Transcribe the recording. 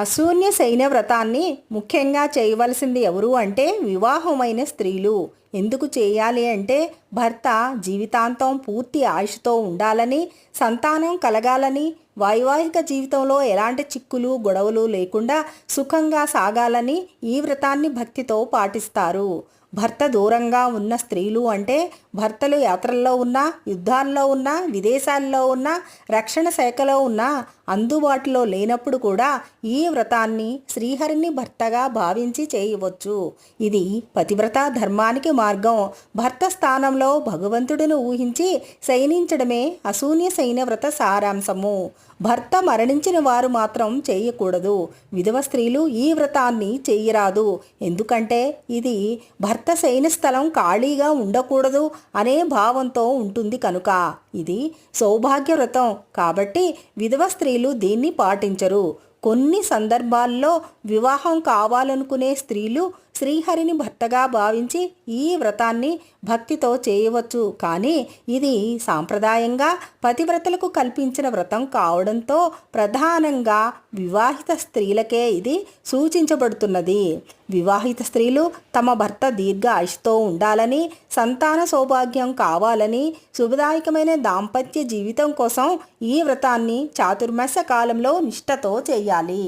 అశూన్య సైన్య వ్రతాన్ని ముఖ్యంగా చేయవలసింది ఎవరు అంటే వివాహమైన స్త్రీలు. ఎందుకు చేయాలి అంటే భర్త జీవితాంతం పూర్తి ఆయుష్తో ఉండాలని సంతానం కలగాలని వైవాహిక జీవితంలో ఎలాంటి చిక్కులు గొడవలు లేకుండా సుఖంగా సాగాలని ఈ వ్రతాన్ని భక్తితో పాటిస్తారు. భర్త దూరంగా ఉన్న స్త్రీలు అంటే భర్తలు యాత్రల్లో ఉన్నా యుద్ధాల్లో ఉన్నా విదేశాల్లో ఉన్నా రక్షణ శాఖలో ఉన్నా అందుబాటులో లేనప్పుడు కూడా ఈ వ్రతాన్ని శ్రీహరిని భర్తగా భావించి చేయవచ్చు. ఇది పతివ్రత ధర్మానికి మార్గం. భర్త స్థానంలో భగవంతుడిని ఊహించి శయనించడమే అశూన్య సైన్య వ్రత సారాంశము. భర్త మరణించిన వారు మాత్రం చేయకూడదు. విధవ స్త్రీలు ఈ వ్రతాన్ని చేయరాదు. ఎందుకంటే ఇది భర్త శయన స్థలం ఖాళీగా ఉండకూడదు అనే భావంతో ఉంటుంది కనుక. ఇది సౌభాగ్య వ్రతం కాబట్టి విధవ స్త్రీలు దీన్ని పాటించరు. కొన్ని సందర్భాల్లో వివాహం కావాలనుకునే స్త్రీలు శ్రీహరిని భర్తగా భావించి ఈ వ్రతాన్ని భక్తితో చేయవచ్చు. కానీ ఇది సాంప్రదాయంగా పతివ్రతలకు కల్పించిన వ్రతం కావడంతో ప్రధానంగా వివాహిత స్త్రీలకే ఇది సూచించబడుతున్నది. వివాహిత స్త్రీలు తమ భర్త దీర్ఘ ఆయుష్తో ఉండాలని సంతాన సౌభాగ్యం కావాలని శుభదాయకమైన దాంపత్య జీవితం కోసం ఈ వ్రతాన్ని చాతుర్మాస కాలంలో నిష్ఠతో చేయాలి.